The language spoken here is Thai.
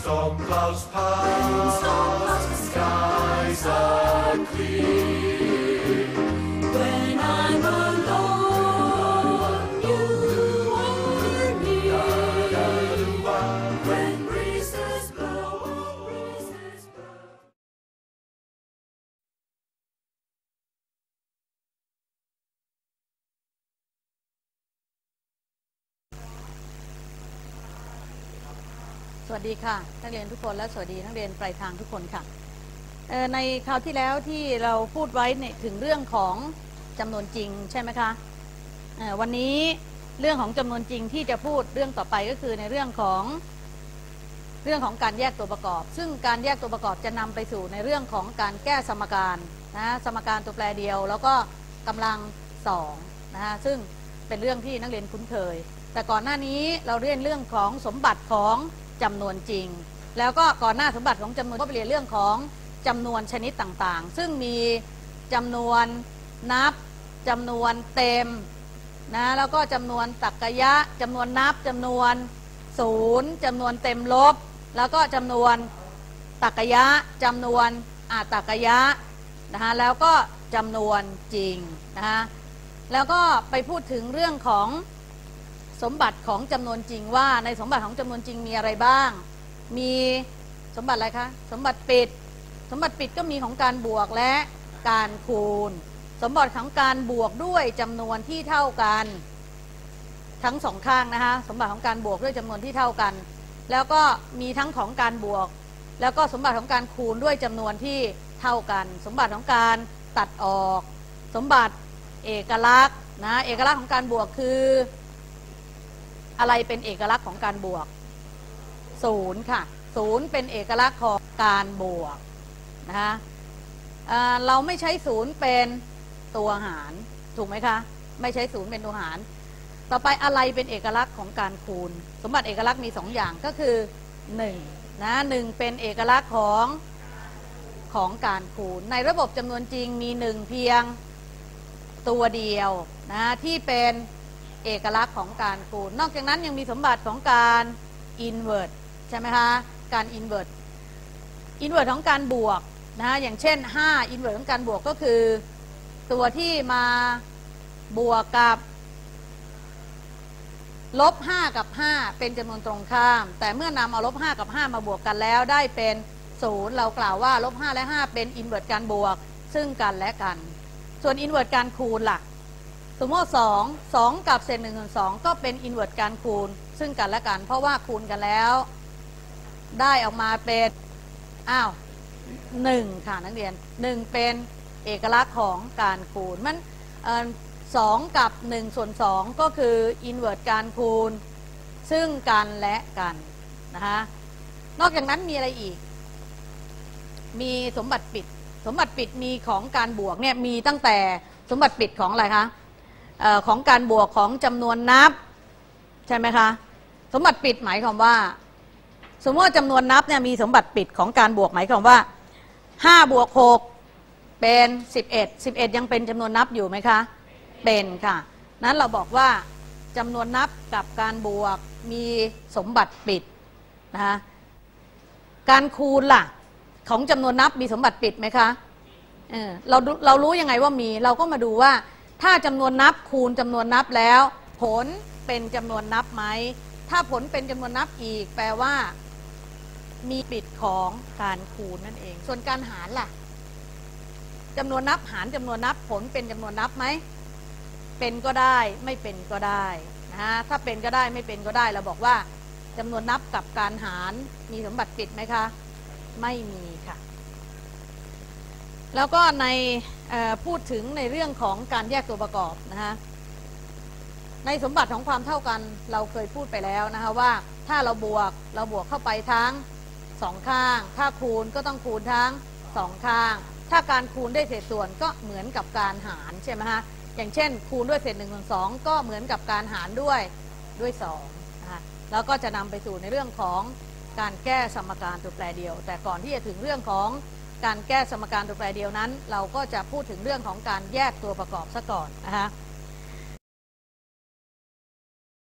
Storm clouds pass, Storm clouds, the skies are clear. สวัสดีค่ะนักเรียนทุกคนและสวัสดีนักเรียนปลายทางทุกคนค่ะในคราวที่แล้วที่เราพูดไว้เนี่ยถึงเรื่องของจำนวนจริงใช่ไหมคะวันนี้เรื่องของจำนวนจริงที่จะพูดเรื่องต่อไปก็คือในเรื่องของเรื่องของการแยกตัวประกอบ ซึ่งการแยกตัวประกอบจะนำไปสู่ในเรื่องของการแก้สมการนะสมการตัวแปรเดียว แล้วก็กำลังสองนะฮะซึ่งเป็นเรื่องที่นักเรียนคุ้นเคย แต่ก่อนหน้านี้เราเรียนเรื่องของสมบัติของจำนวนจริง แล้วก็ก่อนหน้าสมบัติของจำนวนก็ไปเรียนเรื่องของจำนวนชนิดต่างๆ ซึ่งมีจำนวนนับจำนวนเต็มนะแล้วก็จำนวนตรรกยะจำนวนนับจำนวนศูนย์จำนวนเต็มลบ แล้วก็จำนวนตรรกยะจำนวนอาตรรกยะนะคะแล้วก็จำนวนจริงนะคะแล้วก็ไปพูดถึงเรื่องของ สมบัติของจำนวนจริงว่าในสมบัติของจำนวนจริงมีอะไรบ้าง มีสมบัติอะไรคะ สมบัติปิด สมบัติปิดก็มีของการบวกและการคูณ สมบัติของการบวกด้วยจำนวนที่เท่ากัน ทั้งสองข้างนะคะสมบัติของการบวกด้วยจำนวนที่เท่ากัน แล้วก็มีทั้งของการบวก แล้วก็สมบัติของการคูณด้วยจำนวนที่เท่ากัน สมบัติของการตัดออก สมบัติเอกลักษณ์นะเอกลักษณ์ของการบวกคือ อะไรเป็นเอกลักษณ์ของการบวกศูนย์ค่ะศูนย์เป็นเอกลักษณ์ของการบวกนะคะเเราไม่ใช้ศูนย์เป็นตัวหาร ถูกไหมคะ ไม่ใช้ศูนย์เป็นตัวหาร ต่อไปอะไรเป็นเอกลักษณ์ของการคูณ สมบัติเอกลักษณ์มีสองอย่างก็คือ1นะหนึ่งเป็นเอกลักษณ์ของของการคูณ ในระบบจำนวนจริงมีหนึ่งเพียงตัวเดียวนะที่เป็น เอกลักษณ์ของการคูณ นอกจากนั้นยังมีสมบัติของการ invert ใช่ไหมคะ การ invert invert ของการบวกนะอย่างเช่น5 invert ของการบวกก็คือ ตัวที่มาบวกกับลบ5กับ 5 เป็นจำนวนตรงข้าม แต่เมื่อนำเอาลบ5กับ 5 มาบวกกันแล้วได้เป็น0เรากล่าวว่าลบ5และ 5 เป็นอินเวอร์ตการบวก ซึ่งกันและกัน ส่วนอินเวอร์ตการคูณล่ะ สมมติ2 2 กับเศษ1ส่วน2ก็เป็นอินเวอร์ตการคูณ ซึ่งกันและกัน เพราะว่าคูณกันแล้ว ได้ออกมาเป็นอ้าว1ค่ะนักเรียน 1 เป็นเอกลักษณ์ของการคูณมันสองกับ1ส่วน2ก็คืออินเวอร์ตการคูณ ซึ่งกันและกันนะคะนอกจากนั้นมีอะไรอีก มีสมบัติปิด สมบัติปิดมีของการบวกเนี่ยมีตั้งแต่สมบัติปิดของอะไรคะ ออของการบวกของจำนวนนับ ใช่ไหมคะ สมบัติปิดหมายความว่า สมมติว่าจำนวนนับเนี่ยมีสมบัติปิดของการบวกหมายความว่า5บวก6เป็น 11 11 ยังเป็นจำนวนนับอยู่ไหมคะ เป็นค่ะ นั้นเราบอกว่าจำนวนนับกับการบวกมีสมบัติปิดนะคะการคูณล่ะ ของจำนวนนับมีสมบัติปิดไหมคะเออเราเรารู้ยังไงว่ามีเราก็มาดูว่า ถ้าจำนวนนับคูณจำนวนนับแล้ว ผลเป็นจำนวนนับไหม ถ้าผลเป็นจำนวนนับอีก แปลว่า มีปิดของการคูณนั่นเอง ส่วนการหารล่ะจำนวนนับหารจำนวนนับผลเป็นจำนวนนับไหม เป็นก็ได้ไม่เป็นก็ได้นะฮะถ้าเป็นก็ได้ไม่เป็นก็ได้เราบอกว่าจำนวนนับกับการหารมีสมบัติปิดไหมคะ ไม่มีค่ะ แล้วก็ใน พูดถึงในเรื่องของการแยกตัวประกอบนะคะในสมบัติของความเท่ากันเราเคยพูดไปแล้วนะคะว่าถ้าเราบวกเราบวกเข้าไปทั้งสองข้าง ถ้าคูณก็ต้องคูณทั้งสองข้าง ถ้าการคูณด้วยเศษส่วนก็เหมือนกับการหารใช่ไหมฮะอย่างเช่น คูณด้วยเศษหนึ่งส่วนสองก็เหมือนกับการหารด้วยด้วยสองนะคะแล้วก็จะนำไปสู่ในเรื่องของการแก้สมการตัวแปรเดียว แต่ก่อนที่จะถึงเรื่องของ การแก้สมการตัวแปรเดียวนั้น เราก็จะพูดถึงเรื่องของการแยกตัวประกอบซะก่อนนะคะ